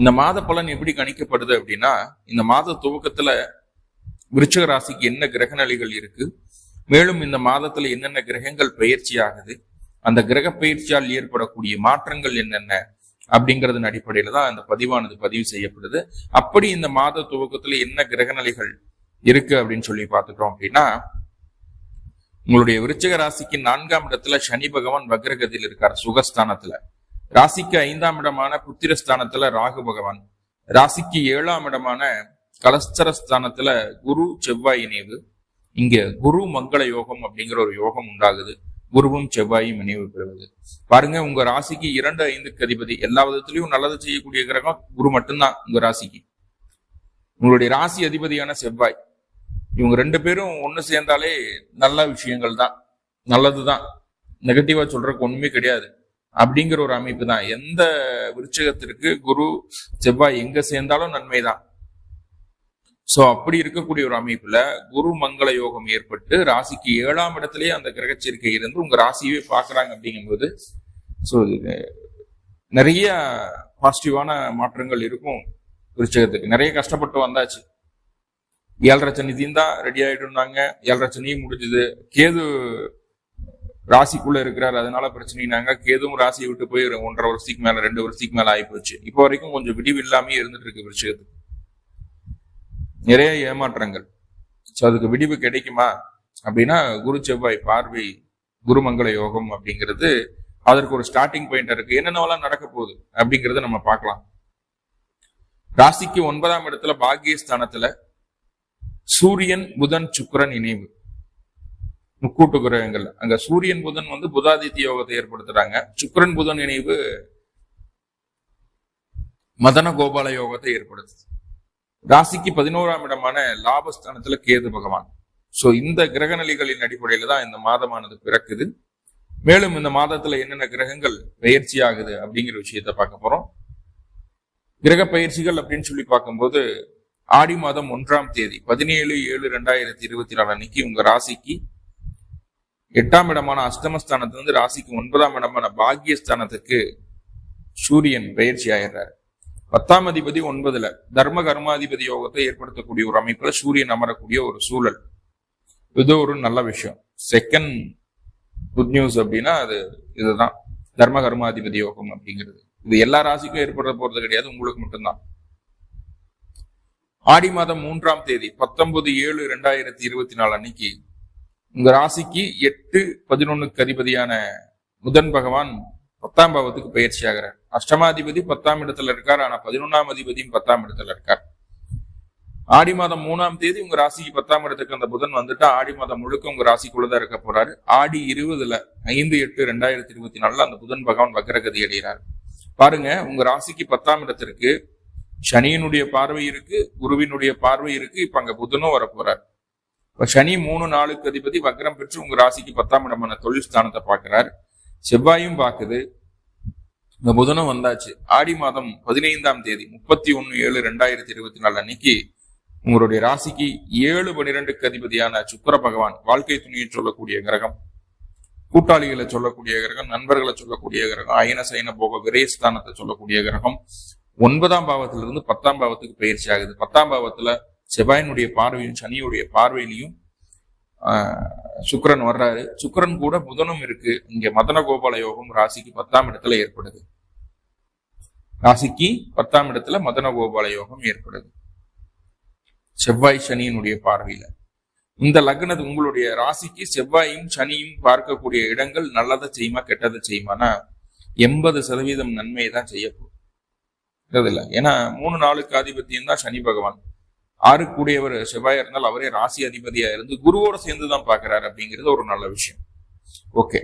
இந்த மாத பலன் எப்படி கணிக்கப்படுது அப்படின்னா இந்த மாத துவக்கத்துல விருச்சிக ராசிக்கு என்ன கிரக நிலைகள் இருக்கு? மேலும் இந்த மாதத்துல என்னென்ன கிரகங்கள் பயிற்சி ஆகுது? அந்த கிரக பயிற்சியால் ஏற்படக்கூடிய மாற்றங்கள் என்னென்ன? அப்படிங்கறதன் அடிப்படையில தான் அந்த பதிவானது பதிவு செய்யப்படுது. அப்படி இந்த மாத துவக்கத்துல என்ன கிரக நிலைகள் இருக்கு அப்படின்னு சொல்லி பார்த்துட்டோம் அப்படின்னா உங்களுடைய விருச்சிக ராசிக்கு நான்காம் இடத்துல சனி பகவான் வக்ரகதியில் இருக்கார் சுகஸ்தானத்துல. ராசிக்கு ஐந்தாம் இடமான புத்திரஸ்தானத்துல ராகு பகவான். ராசிக்கு ஏழாம் இடமான கலஸ்தரஸ்தானத்துல குரு செவ்வாய் இணைவு. இங்க குரு மங்கள யோகம் அப்படிங்கிற ஒரு யோகம் உண்டாகுது. குருவும் செவ்வாயும் இணைவு பெறுவது. பாருங்க உங்க ராசிக்கு இரண்டு ஐந்துக்கு அதிபதி. எல்லா விதத்திலையும் நல்லது செய்யக்கூடிய கிரகம் குரு மட்டும்தான் உங்க ராசிக்கு. உங்களுடைய ராசி அதிபதியான செவ்வாய். இவங்க ரெண்டு பேரும் ஒண்ணு சேர்ந்தாலே நல்ல விஷயங்கள் தான் நல்லதுதான். நெகட்டிவா சொல்றதுக்கு ஒண்ணுமே கிடையாது. அப்படிங்கிற ஒரு அமைப்பு தான் எந்த விருச்சகத்திற்கு குரு செவ்வாய் எங்க சேர்ந்தாலும் நன்மைதான். சோ அப்படி இருக்கக்கூடிய ஒரு அமைப்புல குரு மங்கள யோகம் ஏற்பட்டு ராசிக்கு ஏழாம் இடத்துலயே அந்த கிரகச்சேர்க்கை இருந்து உங்க ராசியவே பாக்குறாங்க அப்படிங்கும்போது ஸோ நிறைய பாசிட்டிவான மாற்றங்கள் இருக்கும் விருச்சகத்துக்கு. நிறைய கஷ்டப்பட்டு வந்தாச்சு. ஏழரை சனி தீந்தா ரெடி ஆயிட்டு இருந்தாங்க ஏழரை சனியும் முடிஞ்சது. கேது ராசிக்குள்ள இருக்கிறார் அதனால பிரச்சனைனாங்க கேதுவும் ராசியை விட்டு போய் ஒரு ஒன்றரை வருஷத்துக்கு மேல ரெண்டு வருஷத்துக்கு மேல ஆயிப்போச்சு. இப்போ வரைக்கும் கொஞ்சம் விடிவு இல்லாம இருந்துட்டு இருக்கு விஷயத்துக்கு நிறைய ஏமாற்றங்கள். ஸோ அதுக்கு விடிவு கிடைக்குமா? அப்படின்னா குரு செவ்வாய் பார்வை குருமங்கள யோகம் அப்படிங்கிறது அதற்கு ஒரு ஸ்டார்டிங் பாயிண்ட் இருக்கு. என்னென்னலாம் நடக்க போகுது அப்படிங்கறத நம்ம பார்க்கலாம். ராசிக்கு ஒன்பதாம் இடத்துல பாக்கியஸ்தானத்துல சூரியன் புதன் சுக்கரன் இணைவு. முக்கூட்டு கிரகங்கள் அங்க சூரியன் புதன் வந்து புதாதித்ய யோகத்தை ஏற்படுத்துறாங்க. சுக்கரன் புதன் இணைவு மதன கோபால யோகத்தை ஏற்படுத்துது. ராசிக்கு பதினோராம் இடமான லாபஸ்தானத்துல கேது பகவான். சோ இந்த கிரக நிலைகளின் அடிப்படையில தான் இந்த மாதமானது பிறக்குது. மேலும் இந்த மாதத்துல என்னென்ன கிரகங்கள் பயிற்சி ஆகுது அப்படிங்கிற விஷயத்த பார்க்க போறோம். கிரக பயிற்சிகள் அப்படின்னு சொல்லி பார்க்கும்போது ஆடி மாதம் ஒன்றாம் தேதி பதினேழு ஏழு ரெண்டாயிரத்தி இருபத்தி நாலு அன்னைக்கு உங்க ராசிக்கு எட்டாம் இடமான அஷ்டமஸ்தானத்திலிருந்து ராசிக்கு ஒன்பதாம் இடமான பாக்கியஸ்தானத்துக்கு சூரியன் பயிற்சி ஆயிடுறாரு. பத்தாம் அதிபதி ஒன்பதுல தர்ம கர்மாதிபதி யோகத்தை ஏற்படுத்தக்கூடிய ஒரு அமைப்புல சூரியன் அமரக்கூடிய ஒரு சூழல். இது ஒரு நல்ல விஷயம். செகண்ட் குட் நியூஸ் அப்படின்னா அது இதுதான். தர்ம கர்மாதிபதி யோகம் அப்படிங்கிறது. இது எல்லா ராசிக்கும் ஏற்பட போறது கிடையாது உங்களுக்கு மட்டும்தான். ஆடி மாதம் மூன்றாம் தேதி பத்தொன்பது ஏழு ரெண்டாயிரத்தி இருபத்தி நாலு அன்னைக்கு உங்க ராசிக்கு எட்டு பதினொன்னுக்கு அதிபதியான புதன் பகவான் பத்தாம் பாவத்துக்கு பயிற்சி ஆகிறார். அஷ்டமாதிபதி பத்தாம் இடத்துல இருக்கார். ஆனா பதினொன்னாம் அதிபதியும் பத்தாம் இடத்துல இருக்கார். ஆடி மாதம் மூணாம் தேதி உங்க ராசிக்கு பத்தாம் இடத்துக்கு அந்த புதன் வந்துட்டா ஆடி மாதம் முழுக்க உங்க ராசிக்குள்ளதான் இருக்க போறாரு. ஆடி இருபதுல ஐந்து எட்டு ரெண்டாயிரத்தி இருபத்தி நாலுல அந்த புதன் பகவான் வக்கரகதி அடைகிறார். பாருங்க உங்க ராசிக்கு பத்தாம் இடத்திற்கு சனியினுடைய பார்வை இருக்கு குருவினுடைய பார்வை இருக்கு. இப்ப அங்க புதனும் வரப்போறார். இப்போ சனி மூணு நாளுக்கு அதிபதி வக்ரம் பெற்று உங்க ராசிக்கு பத்தாம் இடமான தொழில் ஸ்தானத்தை பார்க்கிறார். செவ்வாயும் பார்க்குது. இந்த புதனும் வந்தாச்சு. ஆடி மாதம் பதினைந்தாம் தேதி முப்பத்தி ஒன்று ஏழு ரெண்டாயிரத்தி இருபத்தி நாலு அன்னைக்கு உங்களுடைய ராசிக்கு ஏழு பனிரெண்டுக்கு அதிபதியான சுக்கர பகவான் வாழ்க்கை துணியை சொல்லக்கூடிய கிரகம் கூட்டாளிகளை சொல்லக்கூடிய கிரகம் நண்பர்களை சொல்லக்கூடிய கிரகம் அயன சயன போக விரயஸ்தானத்தை சொல்லக்கூடிய கிரகம். ஒன்பதாம் பாவத்திலிருந்து பத்தாம் பாவத்துக்கு பயிற்சி ஆகுது. பத்தாம் பாவத்துல செவ்வாயினுடைய பார்வையும் சனியுடைய பார்வையிலையும் சுக்கரன் வர்றாரு. சுக்கரன் கூட புதனும் இருக்கு. இங்க மதன கோபால யோகம் ராசிக்கு பத்தாம் இடத்துல ஏற்படுது. ராசிக்கு பத்தாம் இடத்துல மதன கோபால யோகம் ஏற்படுது. செவ்வாய் சனியினுடைய பார்வையில. இந்த லக்னது உங்களுடைய ராசிக்கு செவ்வாயும் சனியும் பார்க்கக்கூடிய இடங்கள் நல்லதை செய்யுமா கெட்டதை செய்யுமானா எண்பது சதவீதம் நன்மையை தான் செய்யப்போம் இல்லை. ஏன்னா மூணு நாளுக்கு ஆதிபத்தியம் தான் சனி பகவான். ஆறு கூடியவர் செவ்வாயா இருந்தால் அவரே ராசி அதிபதியா இருந்து குருவோட சேர்ந்து தான் பாக்குறாரு அப்படிங்கிறது ஒரு நல்ல விஷயம். ஓகே.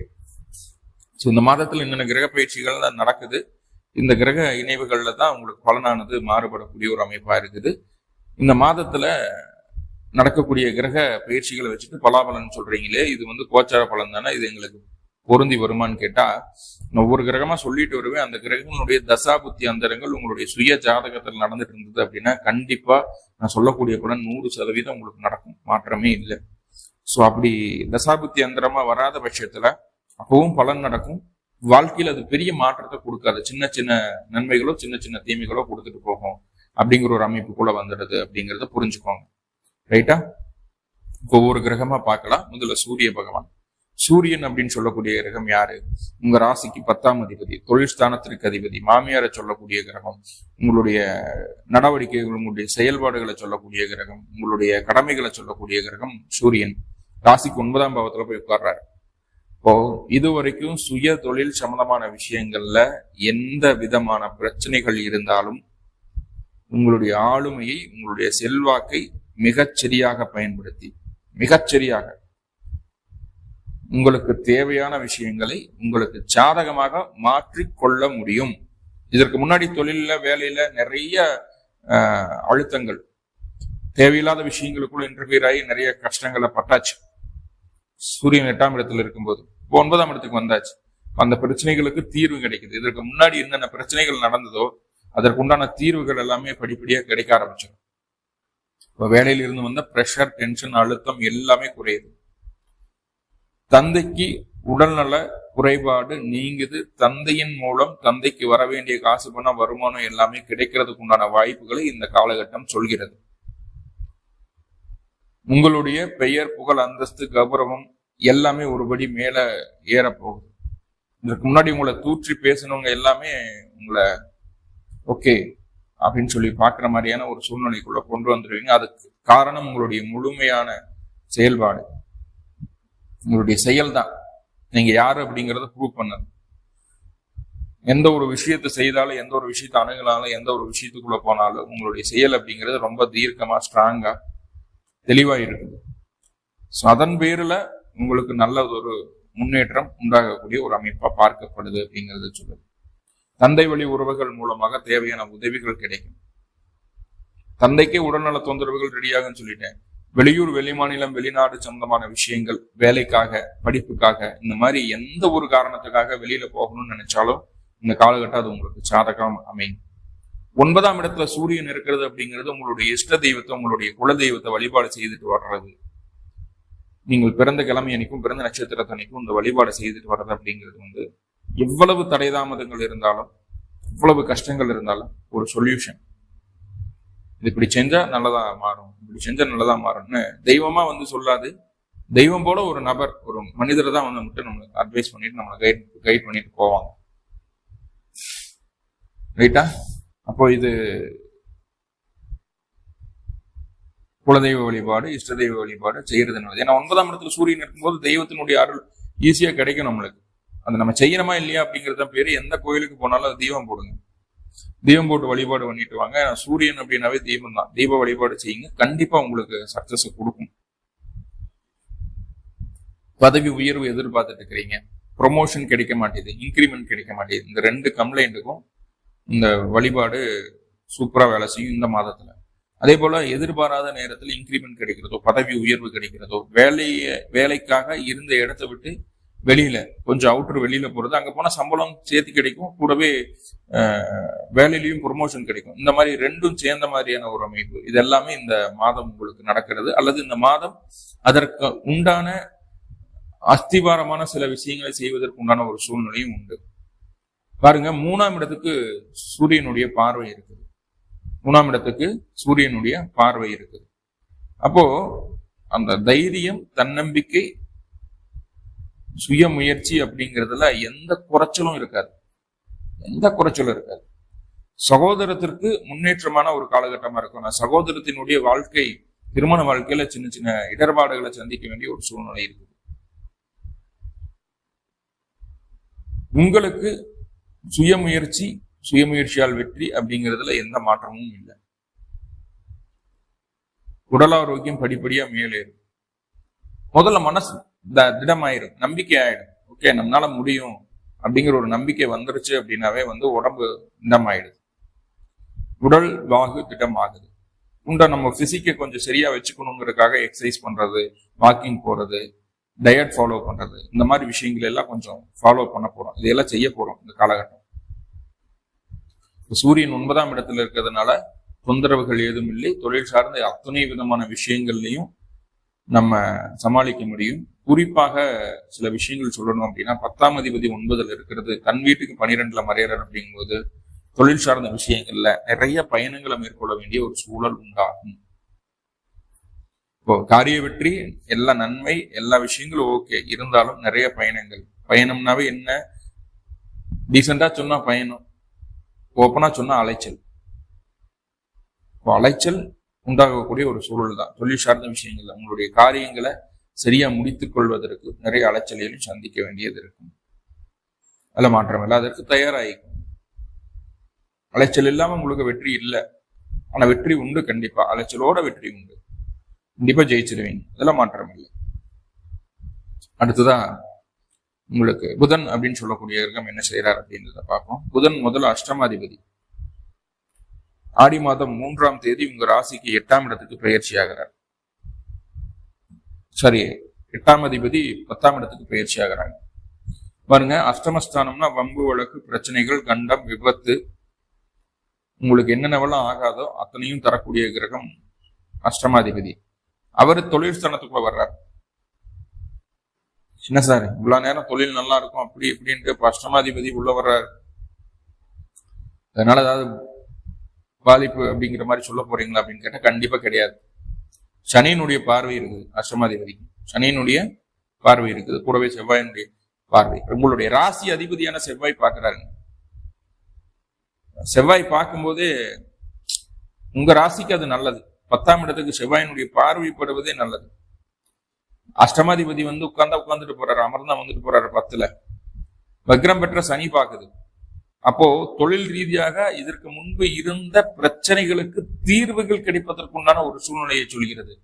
ஸோ இந்த மாதத்துல என்னென்ன கிரக பயிற்சிகள் நடக்குது இந்த கிரக இணைவுகள்ல தான் உங்களுக்கு பலனானது மாறுபடக்கூடிய ஒரு அமைப்பா இருக்குது. இந்த மாதத்துல நடக்கக்கூடிய கிரக பயிற்சிகளை வச்சுட்டு பலாபலன் சொல்றீங்களே இது வந்து கோச்சார பலன் தானே இது எங்களுக்கு பொருந்தி வருமான்னு கேட்டா ஒவ்வொரு கிரகமா சொல்லிட்டு வருவேன். அந்த கிரகங்களுடைய தசா புத்தி அந்தரங்கள் உங்களுடைய சுய ஜாதகத்தில் நடந்துட்டு இருந்தது அப்படின்னா கண்டிப்பா நான் சொல்லக்கூடிய படம் நூறு சதவீதம் உங்களுக்கு நடக்கும். மாற்றமே இல்லை. ஸோ அப்படி தசாபுத்தி அந்தரமா வராத பட்சத்துல அப்பவும் பலன் நடக்கும். வாழ்க்கையில் அது பெரிய மாற்றத்தை கொடுக்காது. சின்ன சின்ன நன்மைகளோ சின்ன சின்ன தீமைகளோ கொடுத்துட்டு போகும். அப்படிங்கிற ஒரு அமைப்புக்குள்ள வந்துடுது அப்படிங்கிறத புரிஞ்சுக்கோங்க. ரைட்டா ஒவ்வொரு கிரகமா பார்க்கலாம். முதல்ல சூரிய பகவான். சூரியன் அப்படின்னு சொல்லக்கூடிய கிரகம் யாரு? உங்க ராசிக்கு பத்தாம் அதிபதி தொழில் ஸ்தானத்திற்கு அதிபதி மாமியாரை சொல்லக்கூடிய கிரகம் உங்களுடைய நடவடிக்கைகள் உங்களுடைய செயல்பாடுகளை சொல்லக்கூடிய கிரகம் உங்களுடைய கடமைகளை சொல்லக்கூடிய கிரகம் சூரியன். ராசிக்கு ஒன்பதாம் பாவத்துல போய் உட்கார்றாரு. இப்போ இது வரைக்கும் சுய தொழில் சம்பந்தமான விஷயங்கள்ல எந்த விதமான பிரச்சனைகள் இருந்தாலும் உங்களுடைய ஆளுமையை உங்களுடைய செல்வாக்கை மிகச்சரியாக பயன்படுத்தி மிகச்சரியாக உங்களுக்கு தேவையான விஷயங்களை உங்களுக்கு சாதகமாக மாற்றிக்கொள்ள முடியும். இதற்கு முன்னாடி தொழிலில் வேலையில நிறைய ஆஹ், அழுத்தங்கள். தேவையில்லாத விஷயங்களுக்குள்ள இன்டர்ஃபியர் ஆகி நிறைய கஷ்டங்களை பட்டாச்சு. சூரியன் எட்டாம் இடத்துல இருக்கும்போது. இப்போ ஒன்பதாம் இடத்துக்கு வந்தாச்சு. அந்த பிரச்சனைகளுக்கு தீர்வு கிடைக்குது. இதற்கு முன்னாடி என்னென்ன பிரச்சனைகள் நடந்ததோ அதற்குண்டான தீர்வுகள் எல்லாமே படிப்படியா கிடைக்க ஆரம்பிச்சிடும். இப்போ வேலையிலிருந்து வந்த ப்ரெஷர் டென்ஷன் அழுத்தம் எல்லாமே குறையுது. தந்தைக்கு உடல்நல குறைபாடு நீங்குது. தந்தையின் மூலம் தந்தைக்கு வர வேண்டிய காசு பணம் வருமானம் எல்லாமே கிடைக்கிறதுக்கு உண்டான வாய்ப்புகளை இந்த காலகட்டம் சொல்கிறது. உங்களுடைய பெயர் புகழ் அந்தஸ்து கௌரவம் எல்லாமே ஒருபடி மேல ஏறப்போகுது இதற்கு முன்னாடி உங்களை தூற்றி பேசினவங்க எல்லாமே உங்களை ஓகே அப்படின்னு சொல்லி பார்க்குற மாதிரியான ஒரு சூழ்நிலைக்குள்ள கொண்டு வந்துடுவீங்க அதுக்கு காரணம் உங்களுடைய முழுமையான செயல்பாடு. உங்களுடைய செயல் தான் நீங்க யாரு அப்படிங்கிறத ப்ரூவ் பண்ணது எந்த ஒரு விஷயத்தை செய்தாலும் எந்த ஒரு விஷயத்தை அணுகினாலும் எந்த ஒரு விஷயத்துக்குள்ள போனாலும் உங்களுடைய செயல் அப்படிங்கிறது ரொம்ப தீர்க்கமா ஸ்ட்ராங்கா தெளிவா இருக்குது ஸோ அதன் பேர்ல உங்களுக்கு நல்ல ஒரு முன்னேற்றம் உண்டாகக்கூடிய ஒரு அமைப்பா பார்க்கப்படுது அப்படிங்கறத சொல்லுது. தந்தை வழி உறவுகள் மூலமாக தேவையான உதவிகள் கிடைக்கும். தந்தைக்கே உடல்நல தொந்தரவுகள் ரெடியாகும்னு சொல்லிட்டேன். வெளியூர் வெளிமாநிலம் வெளிநாடு சொந்தமான விஷயங்கள் வேலைக்காக படிப்புக்காக இந்த மாதிரி எந்த ஒரு காரணத்துக்காக வெளியில போகணும்னு நினைச்சாலும் இந்த காலகட்டம் அது உங்களுக்கு சாதகம் அமையும். ஒன்பதாம் இடத்துல சூரியன் இருக்கிறது அப்படிங்கிறது உங்களுடைய இஷ்ட தெய்வத்தை உங்களுடைய குல தெய்வத்தை வழிபாடு செய்துட்டு வர்றது. நீங்கள் பிறந்த கிழமை அன்னைக்கும் பிறந்த நட்சத்திரத்தன்னைக்கும் இந்த வழிபாடு செய்துட்டு வர்றது அப்படிங்கிறது வந்து எவ்வளவு தடைதாமதங்கள் இருந்தாலும் எவ்வளவு கஷ்டங்கள் இருந்தாலும் ஒரு சொல்யூஷன் இது இப்படி செஞ்சா நல்லதா மாறும் இப்படி செஞ்சா நல்லதா மாறும்னு தெய்வமா வந்து சொல்லாது. தெய்வம் போல ஒரு நபர் ஒரு மனிதர் தான் வந்து மட்டும் நம்மளுக்கு அட்வைஸ் பண்ணிட்டு நம்மளை கைட் கைட் பண்ணிட்டு போவாங்க. ரைட்டா அப்போ இது குலதெய்வ வழிபாடு இஷ்ட தெய்வ வழிபாடு செய்யறது நல்லது. ஏன்னா ஒன்பதாம் இடத்துல சூரியன் இருக்கும்போது தெய்வத்தினுடைய அருள் ஈஸியா கிடைக்கும் நம்மளுக்கு. அது நம்ம செய்யறோமா இல்லையா அப்படிங்கறத பேரு. எந்த கோயிலுக்கு போனாலும் அது தீபம் போடுங்க. தீபம் போட்டு வழிபாடு பண்ணிட்டு வாங்க. சூரியன் அப்படின்னாவே தீபம் தான். தீப வழிபாடு செய்யுங்க. கண்டிப்பா உங்களுக்கு சக்சஸ் கொடுக்கும். பதவி உயர்வு எதிர்பார்த்துட்டு இருக்கிறீங்க. ப்ரொமோஷன் கிடைக்க மாட்டேது. இன்க்ரிமெண்ட் கிடைக்க மாட்டேது. இந்த ரெண்டு கம்ப்ளைண்ட்டுக்கும் இந்த வழிபாடு சூப்பரா வேலை செய்யும் இந்த மாதத்துல. அதே போல எதிர்பாராத நேரத்தில் இன்க்ரிமெண்ட் கிடைக்கிறதோ பதவி உயர்வு கிடைக்கிறதோ வேலையை வேலைக்காக இருந்த இடத்தை விட்டு வெளியில கொஞ்சம் அவுட்டர் வெளியில போறது அங்க போனா சம்பளம் சேர்த்து கிடைக்கும் கூடவே வேலையிலையும் ப்ரொமோஷன் கிடைக்கும். இந்த மாதிரி ரெண்டும் சேர்ந்த மாதிரியான ஒரு அமைப்பு. இது எல்லாமே இந்த மாதம் உங்களுக்கு நடக்கிறது. அல்லது இந்த மாதம் அதற்கு உண்டான அஸ்திவாரமான சில விஷயங்களை செய்வதற்கு உண்டான ஒரு சூழ்நிலையும் உண்டு. பாருங்க மூணாம் இடத்துக்கு சூரியனுடைய பார்வை இருக்குது. மூணாம் இடத்துக்கு சூரியனுடைய பார்வை இருக்குது. அப்போ அந்த தைரியம் தன்னம்பிக்கை சுய முயற்சி அப்படிங்கிறதுல எந்த குறைச்சலும் இருக்காது. எந்த குறைச்சலும் இருக்காது. சகோதரத்திற்கு முன்னேற்றமான ஒரு காலகட்டமா இருக்கும் நான் சகோதரத்தினுடைய வாழ்க்கை திருமண வாழ்க்கையில சின்ன சின்ன இடர்பாடுகளை சந்திக்க வேண்டிய ஒரு சூழ்நிலை இருக்குது. உங்களுக்கு சுயமுயற்சி சுயமுயற்சியால் வெற்றி அப்படிங்கிறதுல எந்த மாற்றமும் இல்லை. உடல் ஆரோக்கியம் படிப்படியா மேலேறும் முதல்ல மனசு. திடமாயிரும். நம்பிக்கை ஆயிடும் ஓகே நம்மளால முடியும். அப்படிங்கிற ஒரு நம்பிக்கை வந்துருச்சு அப்படின்னாவே வந்து உடம்பு திடமாயிடுது. உடல் வாகு திடமாகுது. உண்டா நம்ம பிசிக்கை கொஞ்சம் சரியா வச்சுக்கணுங்கிறதுக்காக எக்ஸசைஸ் பண்றது வாக்கிங் போறது டயட் ஃபாலோ பண்றது இந்த மாதிரி விஷயங்கள் எல்லாம் கொஞ்சம் ஃபாலோ பண்ண போறோம். இதையெல்லாம் செய்ய போறோம் இந்த காலகட்டம். சூரியன் ஒன்பதாம் இடத்துல இருக்கிறதுனால தொந்தரவுகள் ஏதும் இல்லை. தொழில் சார்ந்த அத்தனை விதமான விஷயங்கள்லையும் நம்ம சமாளிக்க முடியும். குறிப்பாக சில விஷயங்கள் சொல்லணும் அப்படின்னா பத்தாம் அதிபதி ஒன்பதுல இருக்கிறது தன் வீட்டுக்கு பனிரெண்டுல மறையறர் அப்படிங்கும்போது தொழில் சார்ந்த விஷயங்கள்ல நிறைய பயணங்களை மேற்கொள்ள வேண்டிய ஒரு சூழல் உண்டாகும். இப்போ காரிய வெற்றி எல்லா நன்மை எல்லா விஷயங்களும் ஓகே. இருந்தாலும் நிறைய பயணங்கள். பயணம்னாவே என்ன? டீசெண்டா சொன்னா பயணம். ஓப்பனா சொன்னா அலைச்சல். இப்போ அலைச்சல் உண்டாகக்கூடிய ஒரு சூழல் தான் தொழில் சார்ந்த விஷயங்கள் உங்களுடைய காரியங்களை சரியா முடித்துக் கொள்வதற்கு நிறைய அலைச்சலையும் சந்திக்க வேண்டியது இருக்கும். அதுல மாற்றம் இல்லை. அதற்கு தயாராகிக்கும் அலைச்சல் இல்லாம உங்களுக்கு வெற்றி இல்லை. ஆனா வெற்றி உண்டு கண்டிப்பா. அலைச்சலோட வெற்றி உண்டு. கண்டிப்பா ஜெயிச்சிருவீங்க. அதெல்லாம் மாற்றம் இல்லை. அடுத்ததான் உங்களுக்கு புதன் அப்படின்னு சொல்லக்கூடிய கிரகம் என்ன செய்யறார் அப்படின்றத பார்ப்போம். புதன் முதல் அஷ்டமாதிபதி. ஆடி மாதம் மூன்றாம் தேதி உங்க ராசிக்கு எட்டாம் இடத்துக்கு பயிற்சி ஆகிறார் சரி எட்டாம் அதிபதி பத்தாம் இடத்துக்கு பயிற்சி ஆகிறாங்க பாருங்க அஷ்டமஸ்தானம்னா வம்பு வழக்கு பிரச்சனைகள் கண்டம் விபத்து. உங்களுக்கு என்னென்னவெல்லாம் ஆகாதோ அத்தனையும் தரக்கூடிய கிரகம் அஷ்டமாதிபதி. அவர் தொழில் ஸ்தானத்துக்குள்ள வர்றார். என்ன சார் இவ்வளவு நேரம் தொழில் நல்லா இருக்கும் அப்படி இப்படின்ட்டு அஷ்டமாதிபதி உள்ள வர்றாரு. அதனால ஏதாவது பாதிப்பு அப்படிங்கிற மாதிரி சொல்ல போறீங்களா அப்படின்னு கேட்டா கண்டிப்பா கிடையாது. சனியினுடைய பார்வை இருக்குது அஷ்டமாதிபதிக்கு சனியினுடைய பார்வை இருக்குது கூடவே செவ்வாயினுடைய பார்வை. உங்களுடைய ராசி அதிபதியான செவ்வாய் பார்க்கிறாருங்க. செவ்வாய் பார்க்கும்போது உங்க ராசிக்கு அது நல்லது. பத்தாம் இடத்துக்கு செவ்வாயினுடைய பார்வைப்படுவதே நல்லது. அஷ்டமாதிபதி வந்து உட்கார்ந்தா உட்கார்ந்துட்டு போறாரு அமர்ந்தா வந்துட்டு போறாரு பத்துல. வக்ரம் பெற்ற சனி பாக்குது அப்போ தொழில் ரீதியாக இதற்கு முன்பு இருந்த பிரச்சனைகளுக்கு தீர்வுகள் கிடைப்பதற்குண்டான ஒரு சூழ்நிலையை சொல்கிறது.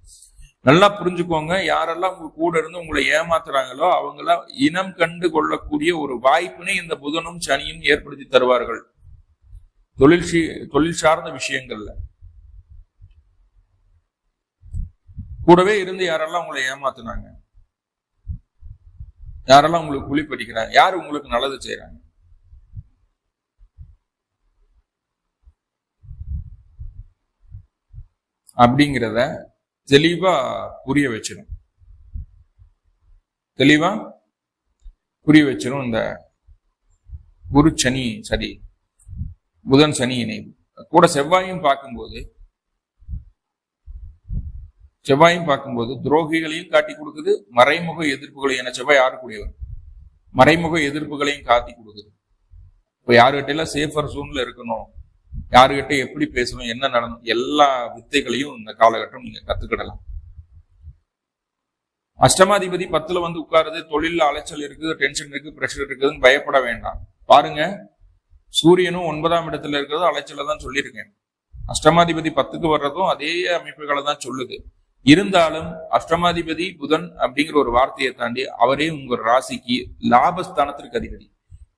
நல்லா புரிஞ்சுக்கோங்க யாரெல்லாம் உங்க கூட இருந்து உங்களை ஏமாத்துறாங்களோ அவங்கள இனம் கண்டு கொள்ளக்கூடிய ஒரு வாய்ப்பினை இந்த புதனும் சனியும் ஏற்படுத்தி தருவார்கள். தொழில் தொழில் சார்ந்த விஷயங்கள்ல. கூடவே இருந்து யாரெல்லாம் உங்களை ஏமாத்துனாங்க? யாரெல்லாம் உங்களுக்கு குழி படிக்கிறாங்க யார் உங்களுக்கு நல்லது செய்யறாங்க அப்படிங்கிறத தெளிவா புரிய வச்சிடும் தெளிவா புரிய வச்சிடும் இந்த குரு சனி சரி புதன் சனி இணைவு. கூட செவ்வாயும் பார்க்கும்போது செவ்வாயும் பார்க்கும்போது துரோகிகளையும் காட்டி கொடுக்குது மறைமுக எதிர்ப்புகளையும் என செவ்வாய் ஆறக்கூடியவர் மறைமுக எதிர்ப்புகளையும் காட்டி கொடுக்குது. இப்போ யாருகிட்ட எல்லாம் சேஃபர் ஜோன்ல இருக்கணும்? யாருகிட்ட எப்படி பேசணும் என்ன நடணும் எல்லா வித்தைகளையும் இந்த காலகட்டம் நீங்க கத்துக்கிடலாம். அஷ்டமாதிபதி பத்துல வந்து உட்காருது தொழில அலைச்சல் இருக்குது டென்ஷன் இருக்கு பிரஷர் இருக்குதுன்னு பயப்பட வேண்டாம். பாருங்க சூரியனும் ஒன்பதாம் இடத்துல இருக்கிறது அலைச்சல தான் சொல்லியிருக்கேன். அஷ்டமாதிபதி பத்துக்கு வர்றதும் அதே அமைப்புகளை தான் சொல்லுது. இருந்தாலும் அஷ்டமாதிபதி புதன் அப்படிங்கிற ஒரு வார்த்தையை தாண்டி அவரே உங்க ராசிக்கு லாபஸ்தானத்திற்கு அதிபதி.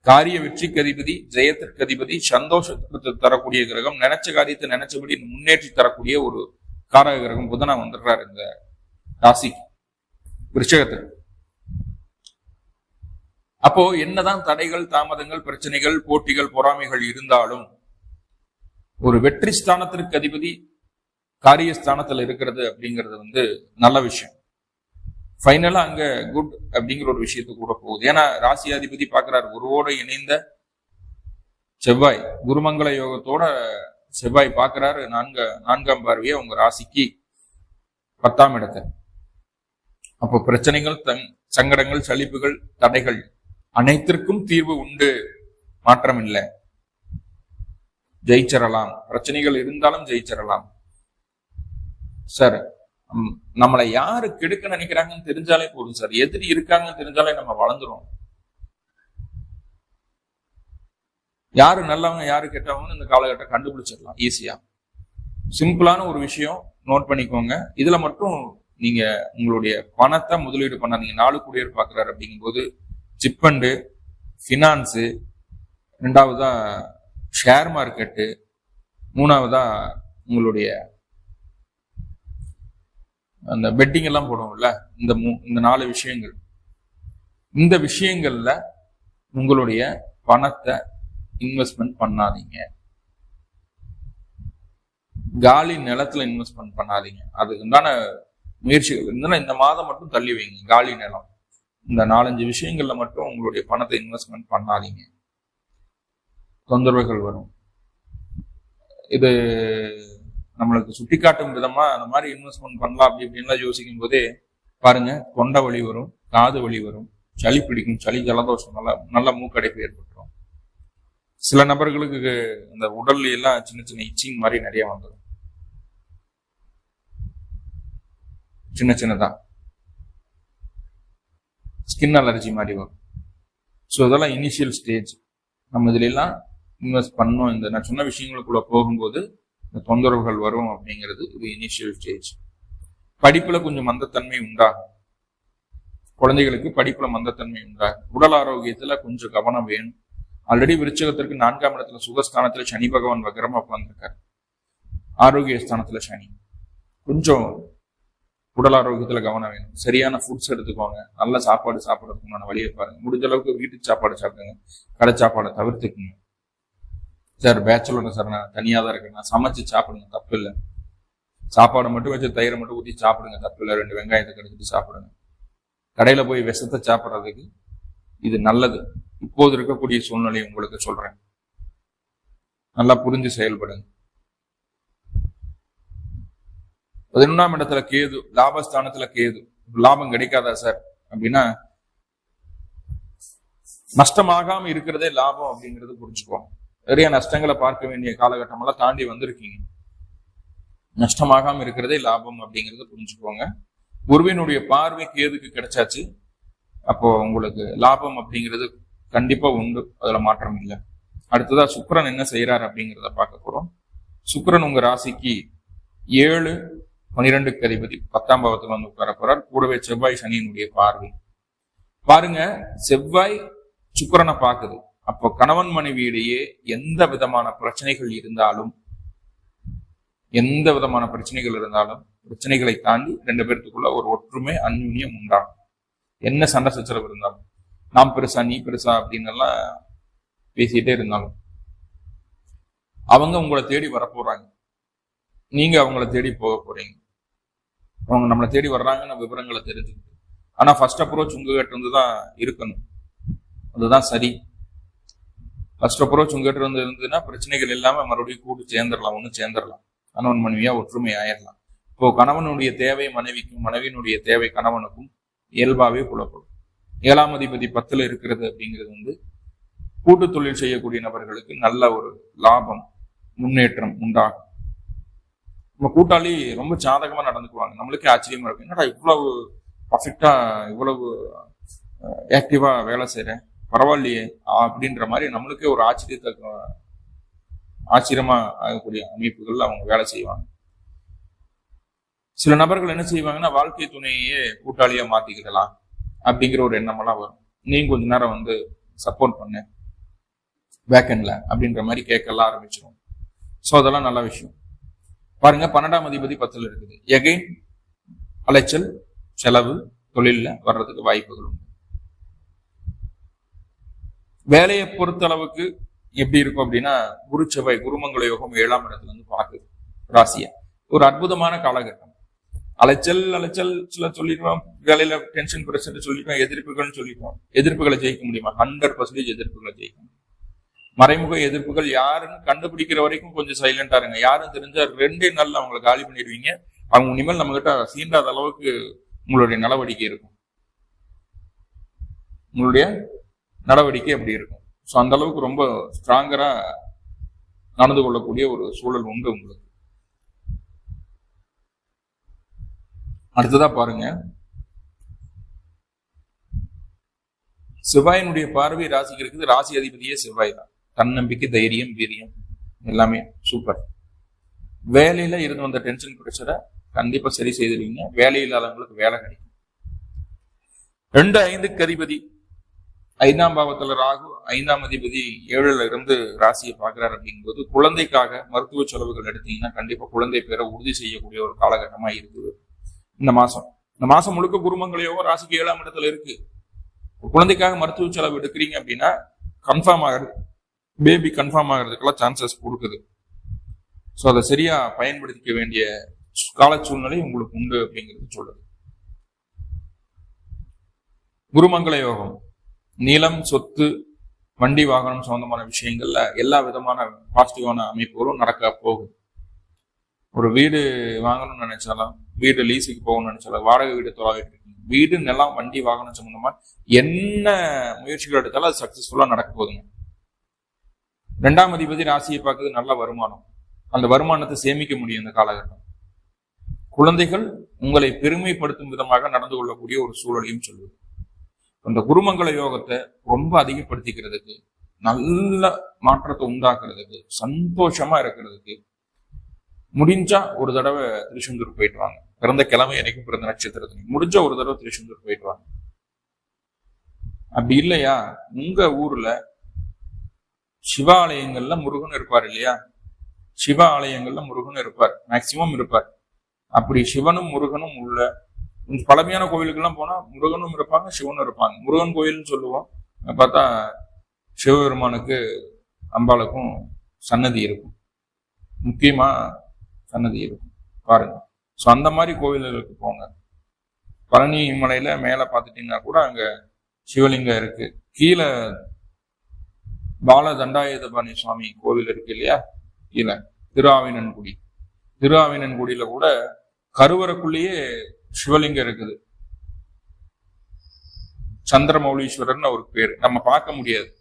காரிய வெற்றிக்கு அதிபதி ஜெயத்திற்கு அதிபதி சந்தோஷத்துக்கு தரக்கூடிய கிரகம் நினைச்ச காரியத்தை நினைச்சபடி முன்னேற்றி தரக்கூடிய ஒரு காரக கிரகம் புதனா வந்துடுறாரு இந்த ராசிக்கு விருச்சகத்திற்கு அப்போ என்னதான் தடைகள் தாமதங்கள் பிரச்சனைகள் போட்டிகள் பொறாமைகள் இருந்தாலும் ஒரு வெற்றி ஸ்தானத்திற்கு அதிபதி காரியஸ்தானத்துல இருக்கிறது அப்படிங்கிறது வந்து நல்ல விஷயம். ஃபைனலாக அங்கே குட் அப்படிங்கிற ஒரு விஷயத்தை கூட போகுது. ஏன்னா ராசி அதிபதி பார்க்குறாரு குருவோடு இணைந்த செவ்வாய் குருமங்கள யோகத்தோட செவ்வாய் பார்க்குறாரு. நான்கு நான்காம் பார்வையை உங்க ராசிக்கு பத்தாம் இடத்தை. அப்போ பிரச்சனைகள் தங் சங்கடங்கள் சலிப்புகள் தடைகள் அனைத்திற்கும் தீர்வு உண்டு. மாற்றம் இல்லை ஜெயிச்சிடலாம் பிரச்சனைகள் இருந்தாலும் ஜெயிச்சிடலாம் சார் நம்மளை யாரு கெடுக்க நினைக்கிறாங்கன்னு தெரிஞ்சாலே போதும் சார். எதிரி இருக்காங்கன்னு தெரிஞ்சாலே நம்ம வளர்ந்துரும் யாரு நல்லவங்க யாரு கெட்டவங்கன்னு இந்த காலகட்டம் கண்டுபிடிச்சிடலாம் ஈஸியா சிம்பிளான ஒரு விஷயம் நோட் பண்ணிக்கோங்க. இதுல மட்டும் நீங்க உங்களுடைய பணத்தை முதலீடு பண்ணாதீங்க நாலு குடியேறு பாக்குறாரு அப்படிங்கும்போது சிப்பண்டு ஃபினான்ஸு ரெண்டாவதா ஷேர் மார்க்கெட்டு மூணாவதா உங்களுடைய அந்த பெட்டிங் எல்லாம் போடுவோம்ல இந்த இந்த நாலு விஷயங்கள். இந்த விஷயங்கள்ல உங்களுடைய பணத்தை இன்வெஸ்ட்மெண்ட் பண்ணாதீங்க. காலி நிலத்துல இன்வெஸ்ட்மெண்ட் பண்ணாதீங்க. அதுக்கு உண்டான முயற்சிகள் இருந்ததுன்னா இந்த மாதம் மட்டும் தள்ளி வைங்க காலி நிலம். இந்த நாலஞ்சு விஷயங்கள்ல மட்டும் உங்களுடைய பணத்தை இன்வெஸ்ட்மெண்ட் பண்ணாதீங்க. தொந்தரவுகள் வரும். இது நம்மளுக்கு சுட்டிக்காட்டும் விதமா அந்த மாதிரி இன்வெஸ்ட்மெண்ட் பண்ணலாம் அப்படி இப்படின்லாம் யோசிக்கும் போதே பாருங்க தொண்டை வலி வரும் காது வலி வரும் சளி பிடிக்கும் சளி ஜலதோஷம் நல்லா நல்ல மூக்கடைப்பு ஏற்பட்டுரும். சில நபர்களுக்கு இந்த உடல்ல எல்லாம் சின்ன சின்ன இச்சிங் மாதிரி நிறைய வந்துடும் சின்ன சின்னதா. ஸ்கின் அலர்ஜி மாதிரி வரும். ஸோ இதெல்லாம் இனிஷியல் ஸ்டேஜ் நம்ம இதுல எல்லாம் இன்வெஸ்ட் பண்ணோம் இந்த நான் சொன்ன விஷயங்களுக்குள்ள போகும்போது தொந்தரவுகள் வரும் அப்படிங்கிறது இது இனிஷியல் ஸ்டேஜ் படிப்புல கொஞ்சம் மந்தத்தன்மை உண்டாகும். குழந்தைகளுக்கு படிப்புல மந்தத்தன்மை உண்டாகும். உடல் ஆரோக்கியத்துல கொஞ்சம் கவனம் வேணும். ஆல்ரெடி விருச்சகத்திற்கு நான்காம் இடத்துல சுகஸ்தானத்துல சனி பகவான் வக்கரமா உட்கார்ந்துருக்காரு. ஆரோக்கிய ஸ்தானத்துல சனி. கொஞ்சம் உடல் ஆரோக்கியத்துல கவனம் வேணும். சரியான ஃபுட்ஸ் எடுத்துக்கோங்க. நல்ல சாப்பாடு சாப்பிட்றதுக்குமான வழியை பாருங்க. முடிஞ்ச அளவுக்கு வீட்டு சாப்பாடு சாப்பிடுங்க. கடை சாப்பாடை தவிர்த்துக்குங்க. Sir bachelor sir. நான் தனியாக தான் இருக்கேன். நான் சமைச்சு சாப்பிடுங்க தப்பு இல்லை. சாப்பாடு மட்டும் வச்சு தயிரை மட்டும் ஊற்றி சாப்பிடுங்க. தப்பு இல்லை. ரெண்டு வெங்காயத்தை கடிச்சிட்டு சாப்பிடுங்க. கடையில் போய் விஷத்தை சாப்பிட்றதுக்கு இது நல்லது. இப்போது இருக்கக்கூடிய சூழ்நிலையை உங்களுக்கு சொல்கிறேன் நல்லா புரிஞ்சு செயல்படுங்க. பதினொன்றாம் இடத்துல கேது லாபஸ்தானத்துல கேது. லாபம் கிடைக்காதா சார்? அப்படின்னா நஷ்டமாகாம இருக்கிறதே லாபம் அப்படிங்கிறது புரிஞ்சுக்குவோம். நிறைய நஷ்டங்களை பார்க்க வேண்டிய காலகட்டம் எல்லாம் தாண்டி வந்திருக்கீங்க. நஷ்டமாகாம இருக்கிறதே லாபம் அப்படிங்கிறத புரிஞ்சுக்கோங்க. குருவினுடைய பார்வை கேதுக்கு கிடைச்சாச்சு? அப்போ உங்களுக்கு லாபம் அப்படிங்கிறது கண்டிப்பா உண்டு. அதுல மாற்றம் இல்லை. அடுத்ததா சுக்கரன் என்ன செய்யறாரு அப்படிங்கிறத பார்க்க போறோம். சுக்கரன் உங்க ராசிக்கு ஏழு பனிரெண்டுக்கு அதிபதி பத்தாம் பாவத்துல வந்து உட்கார போறார். கூடவே செவ்வாய் சனியினுடைய பார்வை. பாருங்க செவ்வாய் சுக்கரனை பார்க்குது. அப்போ கணவன் மனைவியிடையே எந்த விதமான பிரச்சனைகள் இருந்தாலும் எந்த விதமான பிரச்சனைகள் இருந்தாலும் பிரச்சனைகளை தாண்டி ரெண்டு பேர்த்துக்குள்ள ஒரு ஒற்றுமை அந்யுன்யம் உண்டாகும். என்ன சண்டை சச்சரவு இருந்தாலும் நாம் பெருசா நீ பெருசா அப்படின்னு எல்லாம் பேசிட்டே இருந்தாலும் அவங்க உங்களை தேடி வரப்போறாங்க. நீங்க அவங்கள தேடி போக போறீங்க. அவங்க நம்மளை தேடி வர்றாங்கன்னு விவரங்களை தெரிஞ்சுக்கிட்டு. ஆனா ஃபர்ஸ்ட் அப்ரோச் உங்ககிட்ட இருந்து தான் இருக்கணும். அதுதான் சரி. ஃபர்ஸ்ட் அப்ரோச் உங்ககிட்ட இருந்து இருந்ததுன்னா பிரச்சனைகள் இல்லாமல் மறுபடியும் கூட்டு சேர்ந்துடலாம் ஒன்று சேர்ந்துடலாம் கணவன் மனைவியாக ஒற்றுமை ஆயிடலாம் இப்போ கணவனுடைய தேவை மனைவிக்கும் மனைவியினுடைய தேவை கணவனுக்கும் இயல்பாகவே புலப்படும். ஏழாம் அதிபதி பத்தில் இருக்கிறது அப்படிங்கிறது வந்து கூட்டு தொழில் செய்யக்கூடிய நபர்களுக்கு நல்ல ஒரு லாபம் முன்னேற்றம் உண்டாகும். நம்ம கூட்டாளி ரொம்ப சாதகமாக நடந்துக்குவாங்க. நம்மளுக்கே ஆச்சரியமா இருக்கும். என்னடா இவ்வளவு பர்ஃபெக்டாக இவ்வளவு ஆக்டிவாக வேலை செய்கிறேன் பரவாயில்லையே அப்படின்ற மாதிரி நம்மளுக்கே ஒரு ஆச்சரியத்தை ஆச்சரியமா ஆகக்கூடிய அமைப்புகள் அவங்க வேலை செய்வாங்க. சில நபர்கள் என்ன செய்வாங்கன்னா வாழ்க்கை துணையே கூட்டாளியா மாத்திக்கிடலாம் அப்படிங்கிற ஒரு எண்ணமெல்லாம் வரும். நீங்க கொஞ்ச நேரம் வந்து சப்போர்ட் பண்ணு. வேக்கன்ல அப்படின்ற மாதிரி கேட்கலாம் ஆரம்பிச்சிடும் ஸோ அதெல்லாம் நல்ல விஷயம். பாருங்க பன்னெண்டாம் அதிபதி பத்துல இருக்குது. எகைன் அலைச்சல் செலவு தொழில வர்றதுக்கு வாய்ப்புகள் உண்டு. வேலையை பொறுத்த அளவுக்கு எப்படி இருக்கும் அப்படின்னா குரு செவ்வாய் குருமங்கள யோகம் ஏழாம் இடத்துல வந்து பார்க்குது. ராசியா. ஒரு அற்புதமான காலகட்டம். அலைச்சல் அலைச்சல் சில சொல்லிடுவோம் வேலையில டென்ஷன் பிரச்சனை சொல்லிடுவோம் எதிர்ப்புகள்னு சொல்லிடுவோம் எதிர்ப்புகளை ஜெயிக்க முடியுமா? ஹண்ட்ரட் பர்சன்டேஜ் எதிர்ப்புகளை ஜெயிக்க முடியும்? மறைமுக எதிர்ப்புகள் யாருன்னு கண்டுபிடிக்கிற வரைக்கும் கொஞ்சம் சைலண்டா இருங்க. யாரும் தெரிஞ்சா ரெண்டே நாள்ல அவங்களை காலி பண்ணிடுவீங்க. அவங்க இனிமேல் நம்ம கிட்ட சீண்டாத அளவுக்கு உங்களுடைய நடவடிக்கை இருக்கும். உங்களுடைய நடவடிக்கை அப்படி இருக்கும். ஸோ அந்த அளவுக்கு ரொம்ப ஸ்ட்ராங்கரா நடந்து கொள்ளக்கூடிய ஒரு சூழல் உண்டு உங்களுக்கு. அடுத்ததா பாருங்க. செவ்வாயினுடைய பார்வை ராசிக்கு இருக்குது. ராசி அதிபதியே செவ்வாய் தான். தன்னம்பிக்கை தைரியம் வீரியம் எல்லாமே சூப்பர் வேலையில இருந்து வந்த டென்ஷன் பிரச்சனை கண்டிப்பா சரி செய்திருவீங்க வேலை இல்லாதவங்களுக்கு வேலை கிடைக்கும். ரெண்டு ஐந்துக்கு அதிபதி ஐந்தாம் பாவத்துல ராகு ஐந்தாம் அதிபதி ஏழுல இருந்து ராசியை பார்க்கிறார் அப்படிங்கும்போது குழந்தைக்காக மருத்துவ செலவுகள் எடுத்தீங்கன்னா கண்டிப்பா குழந்தை பேரை உறுதி செய்யக்கூடிய ஒரு காலகட்டமா இருக்குது. இந்த மாசம். இந்த மாசம் முழுக்க குருமங்களையோ ராசிக்கு ஏழாம் இடத்துல இருக்கு. குழந்தைக்காக மருத்துவ செலவு எடுக்கிறீங்க அப்படின்னா கன்ஃபார்ம் ஆகுது பேபி கன்ஃபார்ம் ஆகிறதுக்கெல்லாம் சான்சஸ் கொடுக்குது. ஸோ அதை சரியா பயன்படுத்திக்க வேண்டிய கால சூழ்நிலை உங்களுக்கு உண்டு அப்படிங்கிறது சொல்லுது. குருமங்கள யோகம். நிலம் சொத்து வண்டி வாகனம் சம்பந்தமான விஷயங்கள்ல எல்லா விதமான பாசிட்டிவான அமைப்புகளும் நடக்க போகுது. ஒரு வீடு வாங்கணும்னு நினைச்சாலும் வீடு லீஸுக்கு போகணும்னு நினைச்சாலும் வாடகை வீடு தொலைவிட்டு இருக்கீங்க வீடு நிலம் வண்டி வாகனம் சம்பந்தமா என்ன முயற்சிகள் எடுத்தாலும் அது சக்சஸ்ஃபுல்லா நடக்க போகுதுங்க. ரெண்டாம் அதிபதி ராசியை பார்க்கறது நல்ல வருமானம். அந்த வருமானத்தை சேமிக்க முடியும் இந்த காலகட்டம். குழந்தைகள் உங்களை பெருமைப்படுத்தும் விதமாக நடந்து கொள்ளக்கூடிய ஒரு சூழலையும் சொல்லுவது அந்த குருமங்கள யோகத்தை ரொம்ப அதிகப்படுத்திக்கிறதுக்கு நல்ல மாற்றத்தை உண்டாக்குறதுக்கு சந்தோஷமா இருக்கிறதுக்கு முடிஞ்சா ஒரு தடவை திருச்செந்தூர் போயிட்டு வாங்க. பிறந்த கிழமை எனக்கும் பிறந்த நட்சத்திரத்துக்கு முடிஞ்ச ஒரு தடவை திருச்செந்தூர் போயிட்டு வாங்க. அப்படி இல்லையா? உங்க ஊர்ல சிவாலயங்கள்ல முருகன் இருப்பார் இல்லையா? சிவ ஆலயங்கள்ல முருகன் இருப்பார். மேக்சிமம் இருப்பார். அப்படி சிவனும் முருகனும் உள்ள பழமையான கோவிலுக்கெல்லாம் போனா முருகனும் இருப்பாங்க சிவனும் இருப்பாங்க. முருகன் கோயில்னு சொல்லுவோம். பார்த்தா சிவபெருமானுக்கு அம்பாளுக்கும் சன்னதி இருக்கும். முக்கியமா சன்னதி இருக்கும். பாருங்க. ஸோ அந்த மாதிரி கோவில்களுக்கு போங்க. பழனி மலையில மேலே பார்த்துட்டீங்கன்னா கூட அங்க சிவலிங்கம் இருக்கு. கீழே பால தண்டாயுதபாணி சுவாமி கோவில் இருக்கு இல்லையா? கீழே. திருஆவினன்குடி. திருஆவினன்குடியில கூட கருவறைக்குள்ளேயே சிவலிங்கம் இருக்குது. சந்திரமௌலீஸ்வரர்னு அவருக்கு பேர். நம்ம பார்க்க முடியாது.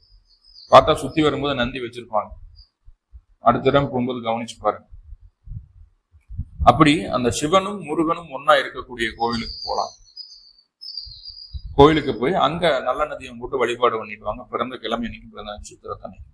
பார்த்தா சுத்தி வரும்போது நந்தி வச்சிருப்பாங்க. அடுத்த இடம் போகும்போது கவனிச்சு பாருங்க. அப்படி அந்த சிவனும் முருகனும் ஒன்னா இருக்கக்கூடிய கோவிலுக்கு போலாம். கோயிலுக்கு போய் அங்க நல்ல நதியை போட்டு வழிபாடு பண்ணிடுவாங்க. பிறந்த கிழமை அன்னைக்கு பிறந்த நட்சத்திரத்தன்னைக்கு